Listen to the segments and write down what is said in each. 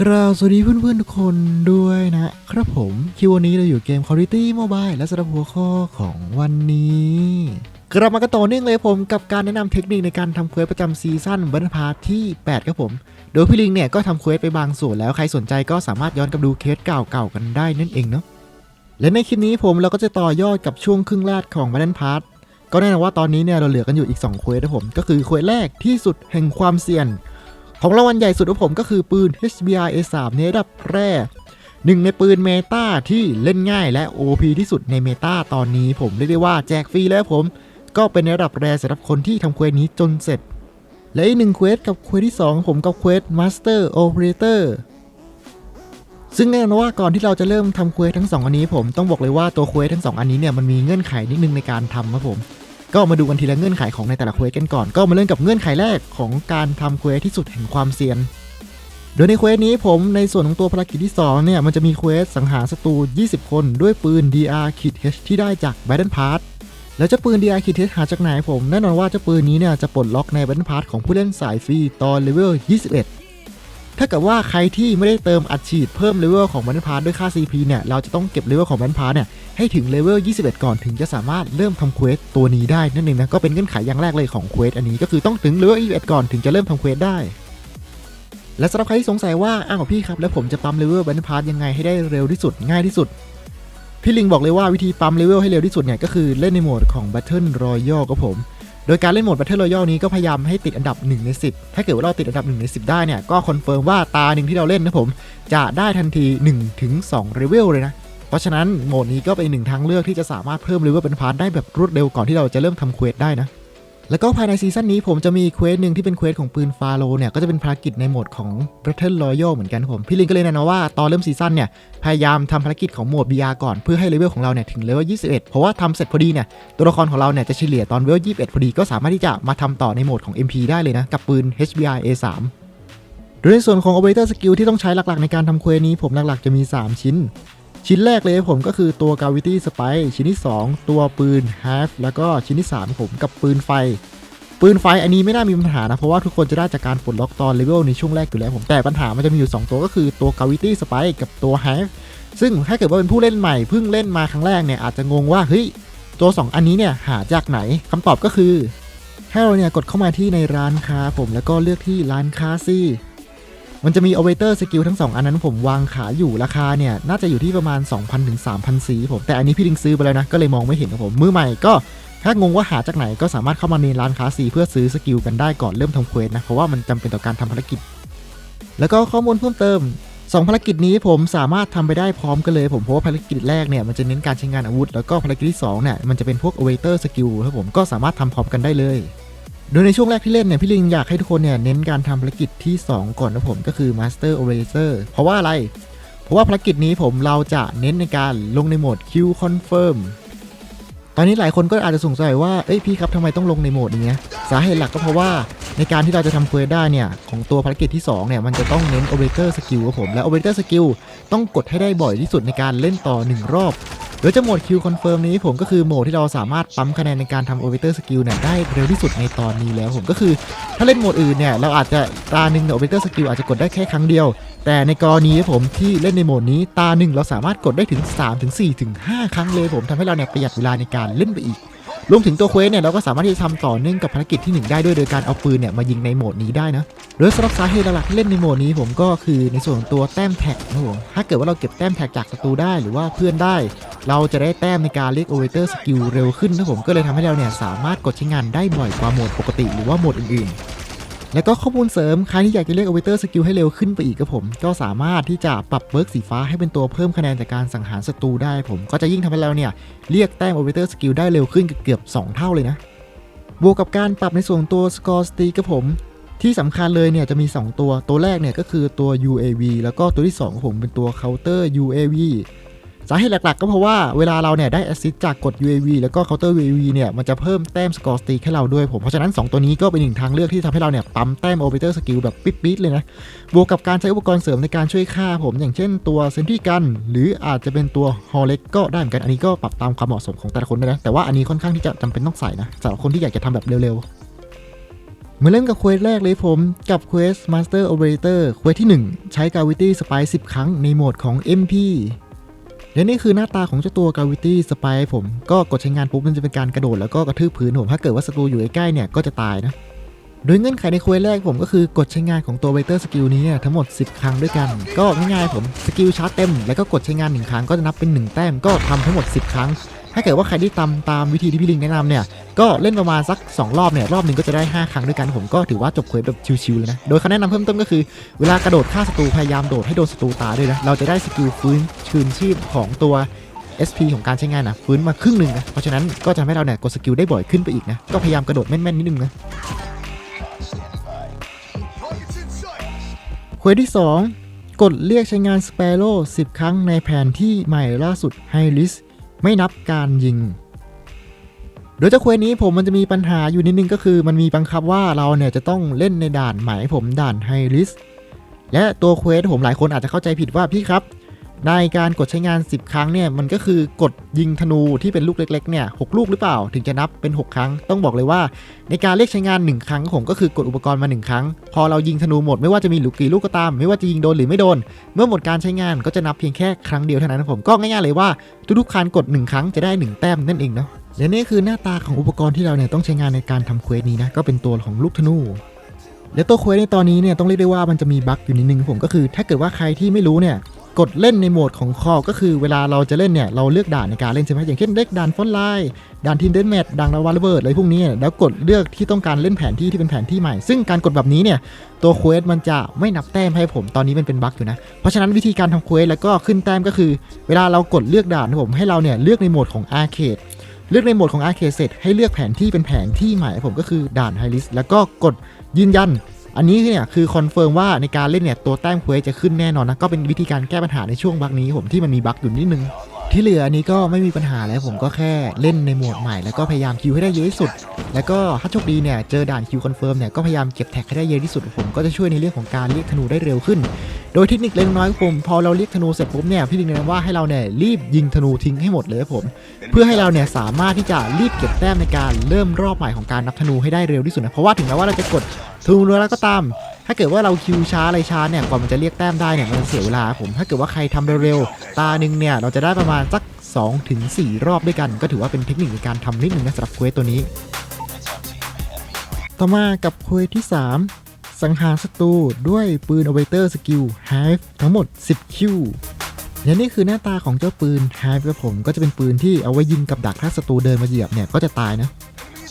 กราบสวัสดีเพื่อนๆทุกคนด้วยนะครับผม คิววันนี้เราอยู่เกม Quality Mobile และสำหรับหัวข้อของวันนี้กลับมากันต่อเนื่องเลยผมกับการแนะนำเทคนิคในการทำเควสประจำซีซั่นบันพาร์ทที่ 8 ครับผม โดยพี่ลิงเนี่ยก็ทำเควสไปบางส่วนแล้วใครสนใจก็สามารถย้อนกลับดูเคสเก่าๆกันได้นั่นเองเนาะและในคลิปนี้ผมเราก็จะต่อยอดกับช่วงครึ่งแรกของบันพาร์ทก็แน่นอนว่าตอนนี้เนี่ยเราเหลือกันอยู่อีก2เควสนะผมก็คือเควสแรกที่สุดแห่งความเสี่ยง ของรางวัลใหญ่สุดของผมก็คือปืน HBR A3 ในระดับแรกหนึ่งในปืนเมตาที่เล่นง่ายและ OP ที่สุดในเมตาตอนนี้ผมเรียกได้ว่าแจกฟรีแล้วผม ก็เป็นในระดับแรสำหรับคนที่ทำเควสนี้จนเสร็จ และอีกหนึ่งเควสกับเควสที่ 2 ผมกับเควส Master Operator ซึ่งแน่นอนว่าก่อนที่เราจะเริ่มทำเควสทั้ง 2 อันนี้ผมต้องบอกเลยว่าตัวเควสทั้ง 2 อันนี้เนี่ยมันมีเงื่อนไขนิดนึงในการทำครับผม ก็มาดูกันทีละเงื่อนไขของในแต่ละเควสกันก่อน ก็มาเริ่มกับเงื่อนไขแรกของการทำเควสที่สุดแห่งความเซียน โดยในเควสนี้ผมในส่วนของตัวภารกิจที่ 2 เนี่ย มันจะมีเควสสังหารศัตรู 20 คนด้วยปืน DR H ที่ได้จาก Battle Pass แล้วเจ้าปืน DR H หาจากไหนผม แน่นอนว่าเจ้าปืนนี้เนี่ยจะปลดล็อกใน Battle Pass ของผู้เล่นสายฟรีตอนเลเวล 21ถ้าเกิดว่าใครที่ไม่ได้เติมอัดฉีดเพิ่มเลเวลของ Battle Pass ด้วยค่า CP เนี่ย เราจะต้องเก็บเลเวลของ Battle Pass เนี่ย ให้ถึงเลเวล 21 ก่อนถึงจะสามารถเริ่มทำเควสตัวนี้ได้นั่นเองนะก็เป็นเงื่อนไขอย่างแรกเลยของเควสอันนี้ก็คือต้องถึงเลเวล 21 ก่อนถึงจะเริ่มทำเควสได้และสำหรับใครที่สงสัยว่า อ้าวพี่ครับ แล้วผมจะปั๊มเลเวลบันพาร์ยังไงให้ได้เร็วที่สุดง่ายที่สุด พี่ลิงบอกเลยว่าวิธีปั๊มเลเวลให้เร็วที่สุดเนี่ย ก็คือเล่นในโหมดของ Battle Royale ครับผม โดยการเล่นโหมด Battle Royale นี้ก็พยายามให้ติดอันดับ 1 ใน 10 ถ้าเกิดว่าเราติดอันดับ 1 ใน 10 ได้เนี่ย ก็คอนเฟิร์มว่าตาหนึ่งที่เราเล่นนะผม จะได้ทันที 1-2เลเวลเลยนะ ราะฉะนั้นโหมดนี้ก็เป็นหนึ่งทางเลือกที่จะสามารถเพิ่มเลเวลเป็นพาร์ทได้แบบรวดเร็วก่อนที่เราจะเริ่มทำเควสได้นะแล้วก็ภายในซีซั่นนี้ผมจะมีเควสหนึ่งที่เป็นเควสของปืนฟาโลเนี่ย ก็จะเป็นภารกิจในโหมดของ Battle Royale เหมือนกันครับผม พี่ลิงก็เลยแนะนำว่า ตอนเริ่มซีซั่นเนี่ย พยายามทำภารกิจของโหมด BR ก่อนเพื่อให้เลเวลของเราเนี่ย ถึงเลเวล 21 เพราะว่าทำเสร็จพอดีเนี่ย ตัวละครของเราเนี่ย จะเฉลี่ยตอนเลเวล 21 พอดีก็สามารถที่จะมาทำต่อในโหมดของ MP ได้เลยนะ กับปืน HBR A3 โดยในส่วนของ Operator Skill ที่ต้องใช้หลักๆ ในการทำเควสนี้ผมหลักๆจะมี 3 ชิ้น ชิ้นแรกเลยผมก็คือตัว Gravity Spike ชิ้นที่ 2 ตัวปืน Half แล้วก็ชิ้นที่ 3 ผมกับปืนไฟ ปืนไฟอันนี้ไม่น่ามีปัญหานะ เพราะว่าทุกคนจะได้จากการปลดล็อกตอนเลเวลในช่วงแรกอยู่แล้วผมแต่ปัญหามันจะมีอยู่ 2 ตัวก็คือตัว Gravity Spike กับตัว Half ซึ่งถ้าเกิดว่าเป็นผู้เล่นใหม่เพิ่งเล่นมาครั้งแรกเนี่ยอาจจะงงว่าเฮ้ยตัว 2 อันนี้เนี่ยหาจากไหนคำตอบก็คือให้เราเนี่ยกดเข้ามาที่ในร้านค้าผมแล้วก็เลือกที่ร้านค้าซี่ มันจะมี Operator Skill ทั้ง 2 อันนั้นผมวางขายอยู่ราคาเนี่ย น่าจะอยู่ที่ประมาณ 2,000ถึง3,000สีผม แต่อันนี้พี่ลิงซื้อไปแล้วนะ ก็เลยมองไม่เห็นครับผม มือใหม่ก็ถ้างงว่าหาจากไหนก็สามารถเข้ามาในร้านค้าซีเพื่อซื้อสกิลกันได้ก่อนเริ่มทำเควสนะเพราะว่ามันจำเป็นต่อการทำภารกิจ แล้วก็ข้อมูลเพิ่มเติม2ภารกิจนี้ผมสามารถทำไปได้พร้อมกันเลยผมเพราะว่าภารกิจแรกเนี่ยมันจะเน้นการใช้งานอาวุธ แล้วก็ภารกิจที่2เนี่ยมันจะเป็นพวก Operator Skill ครับผมก็สามารถทำพร้อมกันได้เลย โดยในช่วงแรกที่เล่นเนี่ยพี่ลิงอยากให้ทุกคนเนี่ยเน้นการทำภารกิจที่ 2 ก่อนนะผมก็คือ Master Operator เพราะว่าอะไร เพราะว่าภารกิจนี้ผมเราจะเน้นในการลงในโหมด Q Confirm ตอนนี้หลายคนก็อาจจะสงสัยว่า เอ้ยพี่ครับทำไมต้องลงในโหมดนี้สาเหตุหลักก็เพราะว่าในการที่เราจะทำเควสได้เนี่ย ของตัวภารกิจที่ 2 เนี่ย มันจะต้องเน้น Operator Skill ครับผม และ Operator Skill ต้องกดให้ได้บ่อยที่สุดในการเล่นต่อ 1 รอบโดยจะโหมด Q Confirm นี้ผมก็คือโหมดที่เราสามารถปั๊มคะแนนในการทำ Operator Skill เนี่ยได้เร็วที่สุดในตอนนี้แล้วผมก็คือ ถ้าเล่นโหมดอื่นเนี่ย เราอาจจะตาหนึ่งเนี่ย Operator Skill อาจจะกดได้แค่ครั้งเดียว แต่ในกรณีผมที่เล่นในโหมดนี้ตาหนึ่งเราสามารถกดได้ถึง 3 ถึง 4 ถึง 5 ครั้งเลยผมทำให้เราเนี่ยประหยัดเวลาในการเล่นไปอีกรวมถึงตัวเควสเนี่ยเราก็สามารถที่จะทำต่อเนื่องกับภารกิจที่ 1 ได้ด้วยโดยการเอาปืนเนี่ยมายิงในโหมดนี้ได้นะโดยสำหรับสาเหตุหลักๆที่เล่นในโหมดนี้ผมก็คือในส่วนของตัวแต้มแท็กนะผมถ้าเกิดว่าเราเก็บแต้มแท็กจากศัตรูได้หรือว่าเพื่อนได้ เราจะได้แต้มในการเรียกโอเวอร์สกิลเร็วขึ้นนะผมก็เลยทำให้เราเนี่ยสามารถกดใช้งานได้บ่อยกว่าโหมดปกติหรือว่าโหมดอื่นๆ แล้วก็ข้อมูลเสริมใครที่อยากจะเรียก Operator Skill ให้เร็วขึ้นไปอีกก็ผม ก็สามารถที่จะปรับเบิร์กสีฟ้าให้เป็นตัวเพิ่มคะแนนจากการสังหารศัตรูได้ผม ก็จะยิ่งทำให้เราเนี่ยเรียกแต้ม Operator Skill ได้เร็วขึ้นเกือบ 2 เท่าเลยนะ บวกกับการปรับในส่วนตัว Score Steak กับผมที่สำคัญเลยเนี่ยจะมี 2 ตัว ตัวแรกเนี่ยก็คือตัว UAV แล้วก็ตัวที่2ของผมเป็นตัว Counter UAV สาเหตุหลักๆ ก็เพราะว่าเวลาเราเนี่ยได้แอสซิสจากกด UAV แล้วก็ Counter UAV เนี่ยมันจะเพิ่มแต้ม Score Streak ให้เราด้วยผม เพราะฉะนั้น 2 ตัวนี้ก็เป็นหนึ่งทางเลือกที่ทำให้เราเนี่ยปั๊มแต้ม Operator Skill แบบปิดๆเลยนะ บวกกับการใช้อุปกรณ์เสริมในการช่วยฆ่าผม อย่างเช่นตัวเซนที่กัน หรืออาจจะเป็นตัวฮอลเล็กก็ได้เหมือนกันอันนี้ก็ปรับตามความเหมาะสมของแต่ละคนนะแต่ว่าอันนี้ค่อนข้างที่จะจำเป็นต้องใส่นะสำหรับคนที่อยากจะทำแบบเร็วๆมาเริ่มกับเควสแรกเลยผม กับเควส Master Operator เควสที่ 1 ใช้ Gravity Spike 10 ครั้งในโหมดของ MP และนี่คือหน้าตาของเจ้าตัว Gravity Spike ผม ก็กดใช้งานปุ๊บมันจะเป็นการกระโดดแล้วก็กระทืบพื้นผมถ้าเกิดว่าศัตรูอยู่ใกล้ๆเนี่ยก็จะตายนะโดยเงื่อนไขในควยแรกผมก็คือกดใช้งานของตัวเวเตอร์สกิลนี้ทั้งหมด 10 ครั้งด้วยกัน ก็ง่ายๆผมสกิลชาร์จเต็ม แล้วก็กดใช้งาน 1 ครั้งก็จะนับเป็น 1 แต้มก็ทำทั้งหมด 10 ครั้ง ถ้าเกิดว่าใครที่ตามตามวิธีที่พี่ลิงแนะนำเนี่ย ก็เล่นประมาณสัก 2 รอบเนี่ย รอบหนึ่งก็จะได้ 5 ครั้งด้วยกัน ผมก็ถือว่าจบเควสแบบชิวๆเลยนะ โดยคำแนะนำเพิ่มเติมก็คือ เวลากระโดดฆ่าศัตรูพยายามโดดให้โดนศัตรูตาด้วยนะ เราจะได้สกิลฟื้นคืนชีพของตัว SP ของการใช้งานนะฟื้นมาครึ่งหนึ่งนะ เพราะฉะนั้นก็จะทำให้เราเนี่ยกดสกิลได้บ่อยขึ้นไปอีกนะ ก็พยายามกระโดดแม่นๆนิดนึงนะเควสที่ 2 กดเรียกใช้งาน Sparrow 10 ครั้งในแผนที่ใหม่ล่าสุด High Risk ไม่นับการยิง โดยเจ้าเควสนี้ผมมันจะมีปัญหาอยู่นิดนึงก็คือ มันมีบังคับว่าเราเนี่ยจะต้องเล่นในด่านหมายผมด่านไฮริสและตัวเควสผมหลายคนอาจจะเข้าใจผิดว่าพี่ครับ ในการกดใช้งาน 10 ครั้งเนี่ยมันก็คือกดยิงธนูที่เป็นลูกเล็กๆเนี่ยหกลูกหรือเปล่าถึงจะนับเป็น 6 ครั้ง ต้องบอกเลยว่า ในการเรียกใช้งาน 1 ครั้งผมก็คือกดอุปกรณ์มา 1 ครั้ง พอเรายิงธนูหมดไม่ว่าจะมีหลูกกี่ลูกก็ตาม ไม่ว่าจะยิงโดนหรือไม่โดน เมื่อหมดการใช้งานก็จะนับเพียงแค่ครั้งเดียวเท่านั้นผมก็ง่ายๆเลยว่าทุกๆครั้งกด 1 ครั้งจะได้ 1 แต้มนั่นเองเนาะและนี่คือหน้าตาของอุปกรณ์ที่เราเนี่ยต้องใช้งานในการทำเควสนี้นะก็เป็นตัวของลูกธนูและตัวเควสในตอนนี้เนี่ยต้องเรียกได้ว่ามันจะมีบั๊กอยู่นิดนึงผมก็คือ ถ้าเกิดว่าใครที่ไม่รู้เนี่ย กดเล่นในโหมดของคอก็คือเวลาเราจะเล่นเนี่ยเราเลือกด่านในการเล่นใช่ไหมอย่างเช่นเลือกด่านฟอนไลน์ด่านทีมเดนแมทด่านลาวาระเบิดอะไรพวกนี้เนี่ยแล้วกดเลือกที่ต้องการเล่นแผนที่ที่เป็นแผนที่ใหม่ ซึ่งการกดแบบนี้เนี่ยตัวเควสมันจะไม่นับแต้มให้ผมตอนนี้มันเป็นบั๊กอยู่นะเพราะฉะนั้นวิธีการทำเควสแล้วก็ขึ้นแต้มก็คือ เวลาเรากดเลือกด่านนะผมให้เราเนี่ยเลือกในโหมดของอาร์เคดเลือกในโหมดของอาร์เคดเสร็จให้เลือกแผนที่เป็นแผนที่ใหม่ผมก็คือด่านไฮลิสแล้วก็กดยืนยัน อันนี้เนี่ยคือคอนเฟิร์มว่าในการเล่นเนี่ยตัวแต้มเควสจะขึ้นแน่นอนนะก็เป็นวิธีการแก้ปัญหาในช่วงบั๊กนี้ผมที่มันมีบั๊กอยู่นิดนึงที่เหลืออันนี้ก็ไม่มีปัญหาแล้วผมก็แค่เล่นในโหมดใหม่ แล้วก็พยายามคิวให้ได้เยอะที่สุด แล้วก็ถ้าโชคดีเนี่ยเจอด่านคิวคอนเฟิร์มเนี่ยก็พยายามเก็บแท็กให้ได้เยอะที่สุด ผมก็จะช่วยในเรื่องของการเรียกธนูได้เร็วขึ้น โดยเทคนิคเล็กน้อยครับผมพอเราเรียกธนูเสร็จปุ๊บเนี่ยพี่ลิงแนะนำว่าให้เราเนี่ยรีบยิงธนูทิ้งให้หมดเลยผม เพื่อให้เราเนี่ยสามารถที่จะรีบเก็บแต้มในการเริ่มรอบใหม่ของการนับธนูให้ได้เร็วที่สุดนะเพราะว่าถึงแม้ว่าเราจะกด ธนูแล้วก็ตาม ถ้าเกิดว่าเราคิวช้าอะไรช้าเนี่ยกว่ามันจะเรียกแต้มได้เนี่ยมันเสียเวลาผม ถ้าเกิดว่าใครทำเร็วๆ ตาหนึ่งเนี่ยเราจะได้ประมาณสัก2ถึง4รอบด้วยกัน ก็ถือว่าเป็นเทคนิคในการทำนิดนึงนะสำหรับเควสตัวนี้ ต่อมากับเควสที่ 3 สังหารศัตรูด้วยปืนอเวเตอร์สกิล Hive ทั้งหมด 10 คิวและนี่คือหน้าตาของเจ้าปืน Hive ครับผมก็จะเป็นปืนที่เอาไว้ยิงกับดักถ้าศัตรูเดินมาเหยียบเนี่ยก็จะตายนะ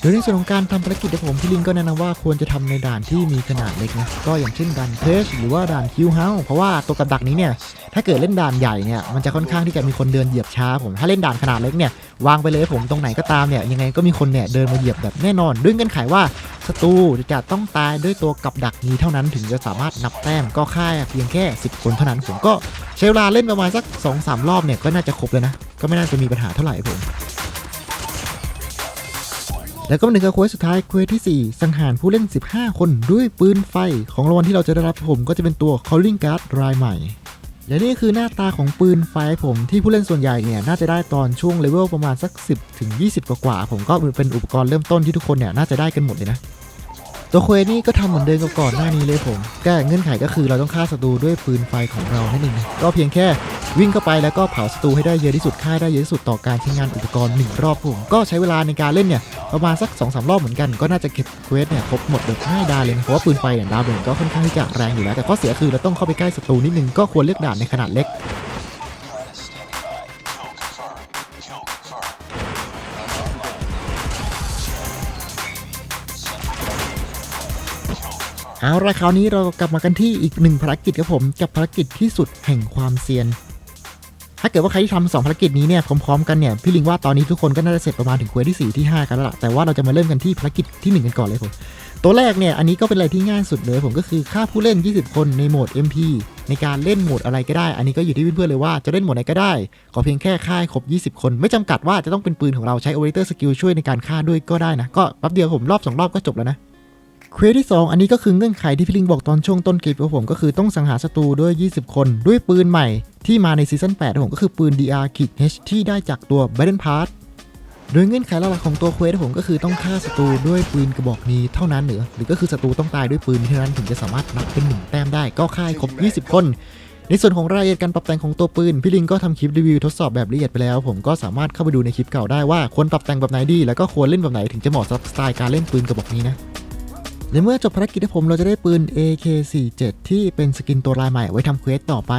โดยในส่วนของการทำภารกิจของผมพี่ลิงก็แนะนำว่าควรจะทำในด่านที่มีขนาดเล็กนะก็อย่างเช่นด่านเพชหรือว่าด่านคิวเฮาเพราะว่าตัวกับดักนี้เนี่ยถ้าเกิดเล่นด่านใหญ่เนี่ยมันจะค่อนข้างที่จะมีคนเดินเหยียบช้าผมถ้าเล่นด่านขนาดเล็กเนี่ยวางไปเลยผมตรงไหนก็ตามเนี่ยยังไงก็มีคนเนี่ยเดินมาเหยียบแบบแน่นอนด้วยเงื่อนไขว่าศัตรูจะต้องตายด้วยตัวกับดักนี้เท่านั้นถึงจะสามารถนับแต้มก็ค่าเพียงแค่ 10 คนเท่านั้นผมก็ใช้เวลาเล่นประมาณสัก 2-3 รอบเนี่ยก็น่าจะครบเลยนะ ก็ไม่น่าจะมีปัญหาเท่าไหร่ผม แล้วก็มาถึงกับเควสสุดท้ายเควสที่ 4 สังหารผู้เล่น 15 คนด้วยปืนไฟ ของรางวัลที่เราจะได้รับผมก็จะเป็นตัว Calling Card รายใหม่ และนี่คือหน้าตาของปืนไฟผมที่ผู้เล่นส่วนใหญ่เนี่ยน่าจะได้ตอนช่วงเลเวลประมาณสัก 10ถึง20 กว่าๆผมก็เป็นอุปกรณ์เริ่มต้นที่ทุกคนเนี่ยน่าจะได้กันหมดเลยนะ ตัวเควสนี่ก็ทำเหมือนเดิมกับก่อนหน้านี้เลยผมแก้เงื่อนไขก็คือเราต้องฆ่าศัตรูด้วยปืนไฟของเรานั่นเองนะก็เพียงแค่วิ่งเข้าไปแล้วก็เผาศัตรูให้ได้เยอะที่สุดฆ่าได้เยอะที่สุดต่อการใช้งานอุปกรณ์หนึ่งรอบผมก็ใช้เวลาในการเล่นเนี่ยประมาณสัก2อสรอบเหมือนกันก็น่าจะเก็บเควสเนี่ยครบหมดแบบง่ายดายเลยนะเพราะว่าปืนไฟเนี่ยดาวเด่นก็ค่อนข้างที่จะแรงอยู่แล้วแต่ข้อเสียคือเราต้องเข้าไปใกล้ศัตรูนิดนึงก็ควรเลือกด่านในขนาดเล็ก เอาละคราวนี้เรากลับมากันที่อีกหนึ่งภารกิจครับผมกับภารกิจที่สุดแห่งความเซียน ถ้าเกิดว่าใครที่ทำสองภารกิจนี้เนี่ยพร้อมๆกันเนี่ยพี่ลิงว่าตอนนี้ทุกคนก็น่าจะเสร็จประมาณถึงควสที่4ที่5กันแล้วล่ะแต่ว่าเราจะมาเริ่มกันที่ภารกิจที่ 1 กันก่อนเลยผมตัวแรกเนี่ยอันนี้ก็เป็นอะไรที่ง่ายสุดเลยผมก็คือฆ่าผู้เล่น 20 คนในโหมด MP ในการเล่นโหมดอะไรก็ได้ อันนี้ก็อยู่ที่เพื่อนๆเลยว่าจะเล่นโหมดไหนก็ได้ ขอเพียงแค่ฆ่าให้ครบ 20 คน ไม่จำกัดว่าจะต้องเป็นปืนของเราใช้ Operator Skill ช่วยในการฆ่าด้วยก็ได้นะ ก็แป๊บเดียวผมรอบสองรอบก็จบแล้วนะ เควสที่ 2 อันนี้ก็คือเงื่อนไขที่พี่ลิงบอกตอนช่วงต้นคลิปของผมก็คือต้องสังหารศัตรูด้วย 20 คน ด้วยปืนใหม่ที่มาในซีซั่น8ของผมก็คือปืน DR Kit H ที่ได้จากตัว Battle Pass โดยเงื่อนไขหลักๆของตัวเควสผมก็คือต้องฆ่าศัตรูด้วยปืนกระบอกนี้เท่านั้นหรือหรือก็คือศัตรูต้องตายด้วยปืนนี้เท่านั้นถึงจะสามารถนับเป็นหนึ่งแต้มได้ก็ฆ่าให้ครบ 20 คน ในส่วนของรายละเอียดการปรับแต่งของตัวปืนพี่ลิงก็ทำคลิปรีวิวทดสอบแบบละเอียดไปแล้ว ผมก็สามารถเข้าไปดูในคลิปเก่าได้ว่าควรปรับแต่งแบบไหนดี แล้วก็ควรเล่นแบบไหนถึงจะเหมาะสำหรับสไตล์การเล่นปืนกระบอกนี้นะ ในเมื่อจบภารกิจให้ผมเราจะได้ปืน AK47 ที่เป็นสกินตัวลายใหม่ไว้ทำเควสต่อไป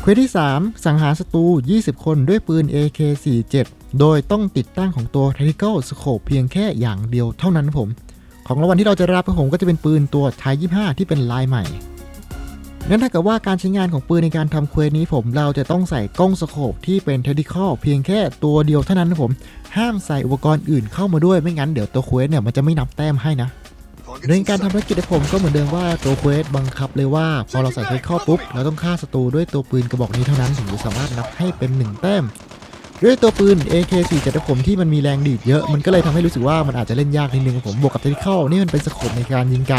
เควสที่ 3 สังหารศัตรู 20 คนด้วยปืน AK47 โดยต้องติดตั้งของตัว Tactical Scope เพียงแค่อย่างเดียวเท่านั้นผม ของรางวัลที่เราจะรับผมก็จะเป็นปืนตัวไทย25 ที่เป็นลายใหม่งั้นถ้าเกิดว่าการใช้งานของปืนในการทำเควสนี้ผมเราจะต้องใส่กล้องสโคปที่เป็น Tactical เพียงแค่ตัวเดียวเท่านั้นนะผม ห้ามใส่อุปกรณ์อื่นเข้ามาด้วยไม่งั้นเดี๋ยวตัวเควสเนี่ยมันจะไม่นับแต้มให้นะ ในการทำภารกิจของผมก็เหมือนเดิมว่าตัวเควสบังคับเลยว่า พอเราใส่เควสเข้าปุ๊บเราต้องฆ่าศัตรูด้วยตัวปืนกระบอกนี้เท่านั้นถึงจะสามารถนับให้เป็น1แต้ม ด้วยตัวปืน AK47 ผมที่มันมีแรงดีดเยอะ มันก็เลยทำให้รู้สึกว่ามันอาจจะเล่นยากนิดนึงผมบวกกับเทคนิคนี่มันเป็นสโคปในการยิงไกล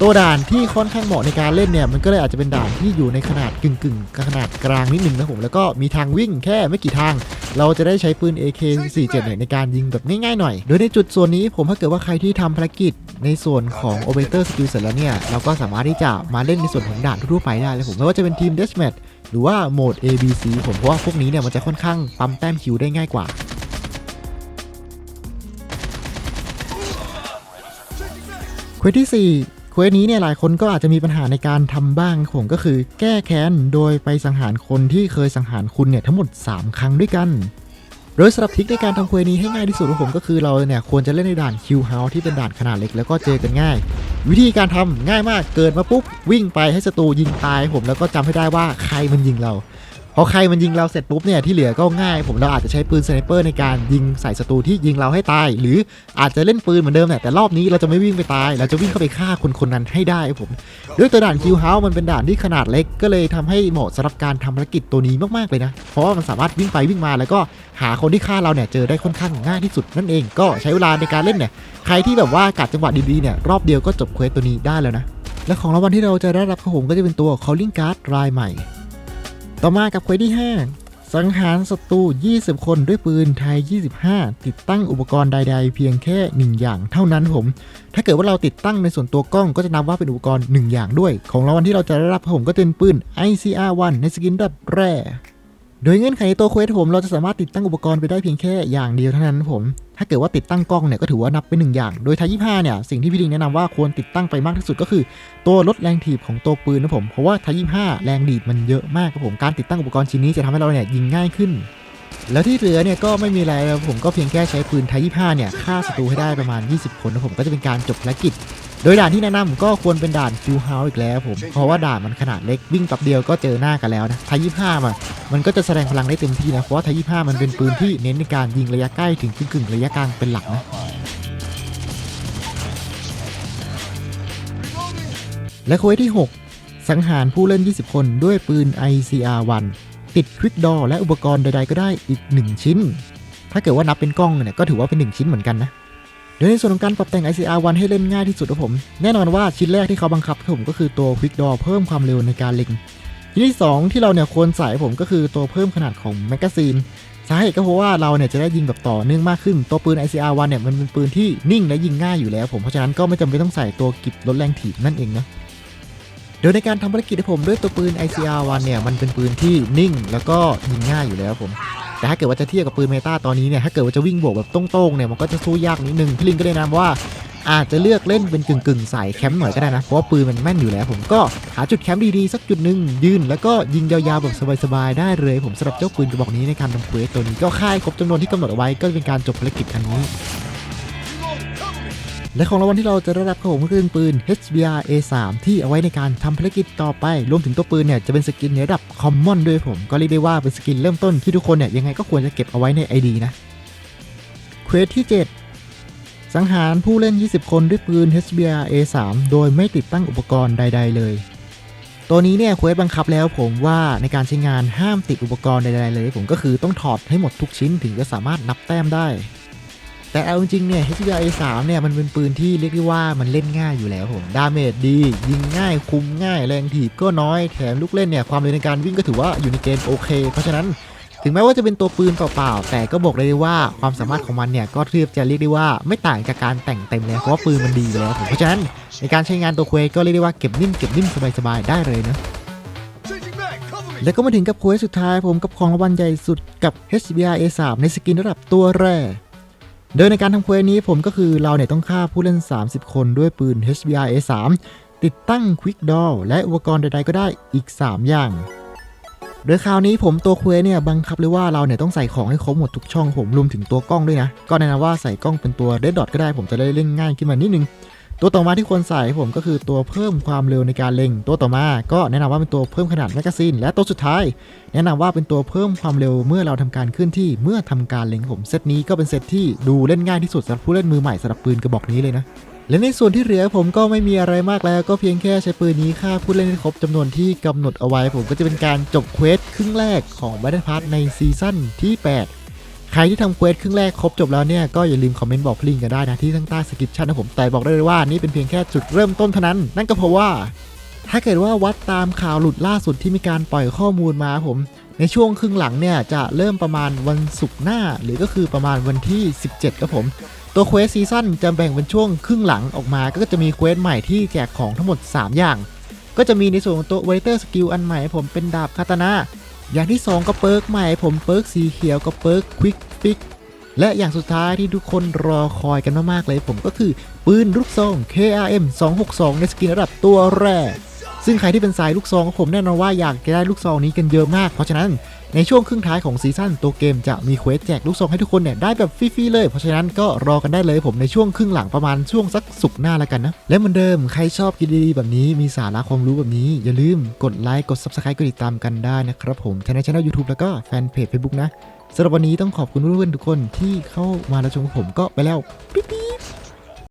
ตัวด่านที่ค่อนข้างเหมาะในการเล่นเนี่ยมันก็เลยอาจจะเป็นด่านที่อยู่ในขนาดกึ่งกึ่งขนาดกลางนิดนึงนะผมแล้วก็มีทางวิ่งแค่ไม่กี่ทาง เราจะได้ใช้ปืน AK47 เนี่ยในการยิงแบบง่ายๆหน่อย โดยในจุดส่วนนี้ผมถ้าเกิดว่าใครที่ทำภารกิจในส่วนของ Operator Skill เสร็จแล้วเนี่ยเราก็สามารถที่จะมาเล่นในส่วนของด่านทั่วไปได้เลยผมไม่ว่าจะเป็นทีม Deathmatch หรือว่าโหมด ABC ผมเพราะว่าพวกนี้เนี่ยมันจะค่อนข้างปั๊มแต้มคิวได้ง่ายกว่า เควสที่ 4 เควสนี้เนี่ยหลายคนก็อาจจะมีปัญหาในการทำบ้างผมก็คือ แก้แค้นโดยไปสังหารคนที่เคยสังหารคุณเนี่ยทั้งหมด 3 ครั้งด้วยกัน โดยสำหรับทิคในการทำเควนี้ให้ง่ายที่สุดของผมก็คือเราเนี่ยควรจะเล่นในด่านคิวเฮาที่เป็นด่านขนาดเล็กแล้วก็เจอกันง่าย วิธีการทำง่ายมากเกิดมาปุ๊บวิ่งไปให้ศัตรูยิงตายผมแล้วก็จำให้ได้ว่าใครมันยิงเรา พอใครมันยิงเราเสร็จปุ๊บเนี่ยที่เหลือก็ง่าย ผมเราอาจจะใช้ปืนสไนเปอร์ในการยิงใส่ศัตรูที่ยิงเราให้ตาย หรืออาจจะเล่นปืนเหมือนเดิมแหละแต่รอบนี้เราจะไม่วิ่งไปตาย เราจะวิ่งเข้าไปฆ่าคนคนนั้นให้ได้ผมด้วยตัวด่านคิวเฮาส์มันเป็นด่านที่ขนาดเล็กก็เลยทำให้เหมาะสำหรับการทำภารกิจตัวนี้มากๆเลยนะ เพราะว่ามันสามารถวิ่งไปวิ่งมาแล้วก็หาคนที่ฆ่าเราเนี่ยเจอได้ค่อนข้างง่ายที่สุดนั่นเองก็ใช้เวลาในการเล่นเนี่ยใครที่แบบว่ากัดจังหวะดีๆเนี่ยรอบเดียวก็จบเควสตัวนี้ได้แล้วนะและของรางวัลที่เราจะได้รับครับผมก็จะเป็นตัว calling card รายใหม่ ต่อมากับเควสที่ 5 สังหารศัตรู 20 คนด้วยปืนไทย 25 ติดตั้งอุปกรณ์ใด ๆ เพียงแค่ 1 อย่างเท่านั้นผม ถ้าเกิดว่าเราติดตั้งในส่วนตัวกล้องก็จะนับว่าเป็นอุปกรณ์ 1 อย่างด้วย ของรางวัลที่เราจะได้รับผมก็จะเป็นปืน ICR1 ในสกินแบบแร่ โดยเงื่อนไขตัวเควสผมเราจะสามารถติดตั้งอุปกรณ์ไปได้เพียงแค่อย่างเดียวเท่านั้นผม ถ้าเกิดว่าติดตั้งกล้องเนี่ยก็ถือว่านับเป็นหนึ่งอย่าง โดยไทย25เนี่ยสิ่งที่พี่ลิงแนะนำว่าควรติดตั้งไปมากที่สุดก็คือ ตัวลดแรงถีบของตัวปืนนะผม เพราะว่าไทย25 แรงดีดมันเยอะมากครับผม การติดตั้งอุปกรณ์ชิ้นนี้จะทำให้เราเนี่ยยิงง่ายขึ้น แล้วที่เหลือเนี่ยก็ไม่มีอะไรผมก็เพียงแค่ใช้ปืนไทย25เนี่ยฆ่าศัตรูให้ได้ประมาณ 20 คนนะผมก็จะเป็นการจบภารกิจ โดยด่านที่แนะนำก็ควรเป็นด่านคิวเฮาส์อีกแล้วผมเพราะว่าด่านมันขนาดเล็กวิ่งแป๊บเดียวก็เจอหน้ากันแล้วนะไทย25มันมันก็จะแสดงพลังได้เต็มที่นะเพราะว่าไทย25มันเป็นปืนที่เน้นในการยิงระยะใกล้ถึงกึ่งระยะกลางเป็นหลักนะและโค้ดที่ 6 สังหารผู้เล่น 20 คนด้วยปืน ICR1 ติดควิกดอและอุปกรณ์ใดๆก็ได้อีก 1 ชิ้น ถ้าเกิดว่านับเป็นกล้องเนี่ยก็ถือว่าเป็น 1 ชิ้นเหมือนกันนะ โดยในส่วนของการปรับแต่ง ICR1 ให้เล่นง่ายที่สุดครับผม แน่นอนว่าชิ้นแรกที่เขาบังคับให้ผมก็คือตัว Quick Draw เพิ่มความเร็วในการเล็งชิ้นที่ 2 ที่เราเนี่ยควรใส่ผมก็คือตัวเพิ่มขนาดของแมกกาซีนสาเหตุก็เพราะว่าเราเนี่ยจะได้ยิงแบบต่อเนื่องมากขึ้น ตัวปืน ICR1 เนี่ยมันเป็นปืนที่นิ่งและยิงง่ายอยู่แล้วผมเพราะฉะนั้นก็ไม่จำเป็นต้องใส่ตัวกิบลดแรงถีบนั่นเองนะโดยในการทำภารกิจผมด้วยตัวปืน ICR1 เนี่ยมันเป็นปืนที่นิ่ง แล้วก็ยิงง่ายอยู่แล้วผม แต่ถ้าเกิดว่าจะเทียบกับปืนเมตาตอนนี้เนี่ยถ้าเกิดว่าจะวิ่งบวกแบบตรงๆเนี่ยมันก็จะสู้ยากนิดนึงพี่ลิงก็เลยแนะนำว่าอาจจะเลือกเล่นเป็นกึ่งๆใส่แคมป์หน่อยก็ได้นะ เพราะว่าปืนมันแม่นอยู่แล้ว ผมก็หาจุดแคมป์ดีๆ สักจุดหนึ่งยืนแล้วก็ยิงยาวๆแบบสบายๆ ได้เลยผมสำหรับเจ้าปืนกระบอกนี้ในการทำเควสตัวนี้ก็ค่ายครบจำนวนที่กำหนดเอาไว้ก็เป็นการจบภารกิจอันนี้ และของรางวัลที่เราจะได้รับครับผมก็คือปืน HBR A3 ที่เอาไว้ในการทำภารกิจต่อไป รวมถึงตัวปืนเนี่ยจะเป็นสกินในระดับคอมมอนด้วยผม ก็เรียกได้ว่าเป็นสกินเริ่มต้นที่ทุกคนเนี่ยยังไงก็ควรจะเก็บเอาไว้ใน ID นะ เควสที่ 7 สังหารผู้เล่น 20 คนด้วยปืน HBR A3 โดยไม่ติดตั้งอุปกรณ์ใด ๆ เลย ตัวนี้เนี่ยเควสบังคับแล้วผมว่าในการใช้งานห้ามติดอุปกรณ์ใดๆเลย ผมก็คือต้องถอดให้หมดทุกชิ้นถึงจะสามารถนับแต้มได้ แต่เอาจริงๆเนี่ย HBR A3 เนี่ยมันเป็นปืนที่เรียกได้ว่ามันเล่นง่ายอยู่แล้วผมดาเมจดี ยิงง่ายคุมง่ายแรงถีบก็น้อยแถมลูกเล่นเนี่ยความเร็วในการวิ่งก็ถือว่าอยู่ในเกณฑ์โอเค เพราะฉะนั้นถึงแม้ว่าจะเป็นตัวปืนเปล่าๆแต่ก็บอกเลยว่าความสามารถของมันเนี่ยก็เทียบจะเรียกได้ว่าไม่ต่างจากการแต่งเต็มเลยเพราะว่าปืนมันดีอยู่แล้วผมเพราะฉะนั้นในการใช้งานตัวเควก็เรียกได้ว่าเก็บนิ่มเก็บนิ่มสบายๆได้เลยนะแล้วก็มาถึงกับเควสสุดท้ายผมกับของรางวัลใหญ่สุดกับ HBR A3 ในสกินระดับตัวแรก โดยในการทำเควสนี้ผมก็คือเราเนี่ยต้องฆ่าผู้เล่น 30 คนด้วยปืน HBR A3 ติดตั้ง Quick Draw และอุปกรณ์ใดๆก็ได้อีก 3 อย่าง โดยคราวนี้ผมตัวเควสเนี่ยบังคับเลยว่าเราเนี่ยต้องใส่ของให้ครบหมดทุกช่องผมรวมถึงตัวกล้องด้วยนะ ก็แนะนำว่าใส่กล้องเป็นตัวเดดดอทก็ได้ผมจะได้เล่นง่ายขึ้นมานิดนึง ตัวต่อมาที่ควรใส่ผมก็คือตัวเพิ่มความเร็วในการเล็ง ตัวต่อมาก็แนะนำว่าเป็นตัวเพิ่มขนาดแมกกาซีนและตัวสุดท้าย แนะนำว่าเป็นตัวเพิ่มความเร็วเมื่อเราทำการเคลื่อนที่เมื่อทำการเล็งผมเซตนี้ก็เป็นเซตที่ดูเล่นง่ายที่สุดสำหรับผู้เล่นมือใหม่สำหรับปืนกระบอกนี้เลยนะและในส่วนที่เหลือผมก็ไม่มีอะไรมากแล้วก็เพียงแค่ใช้ปืนนี้ฆ่าผู้เล่นให้ครบจำนวนที่กำหนดเอาไว้ ผมก็จะเป็นการจบเควสครึ่งแรกของ Battle Pass ในซีซั่นที่ 8 ครที่ทำเควสครึ่งแรกครบจบแล้วเนี่ยก็อย่าลืมคอมเมนต์บอกพลิงกันได้นะที่ทั้งใต้สคริปชั่นนะผมแต่บอกได้เลยว่านี่เป็นเพียงแค่จุดเริ่มต้นเท่านั้น นั่นก็เพราะว่า ถ้าเกิดว่าวัดตามข่าวหลุดล่าสุดที่มีการปล่อยข้อมูลมาผมในช่วงครึ่งหลังเนี่ยจะเริ่มประมาณวันศุกร์หน้า หรือก็คือประมาณวันที่ 17ครับผม ตัวเควสซีซั่นจะแบ่งเป็นช่วงครึ่งหลังออกมา ก็จะมีเควสใหม่ที่แจกของทั้งหมด 3 อย่าง ก็จะมีในส่วนของตัวเวเตอร์สกิลอันใหม่ผมเป็นดาบคาตานะ อย่างที่ 2 ก็เปิร์กใหม่ผมเปิร์กสีเขียวก็เปิร์กควิกฟิกและอย่างสุดท้ายที่ทุกคนรอคอยกันมากๆเลยผมก็คือปืนลูกซอง KRM 262ในสกินระดับตัวแรก ซึ่งใครที่เป็นสายลูกซองผมแน่นอนว่าอยากจะได้ลูกซองนี้กันเยอะมาก เพราะฉะนั้นในช่วงครึ่งท้ายของซีซั่นตัวเกมจะมีเควสแจกลูกซองให้ทุกคนเนี่ยได้แบบฟรีๆเลย เพราะฉะนั้นก็รอกันได้เลยผมในช่วงครึ่งหลังประมาณช่วงสักสุกหน้าแล้วกันนะ และเหมือนเดิมใครชอบกินดีๆแบบนี้มีสาระความรู้แบบนี้ อย่าลืมกดไลค์กด Subscribe กดติดตามกันได้นะครับผมทั้งในช่อง YouTube แล้วก็แฟนเพจ Facebook นะสำหรับวันนี้ต้องขอบคุณเพื่อนๆทุกคนที่เข้ามารับชมผมก็ไปแล้วปิ๊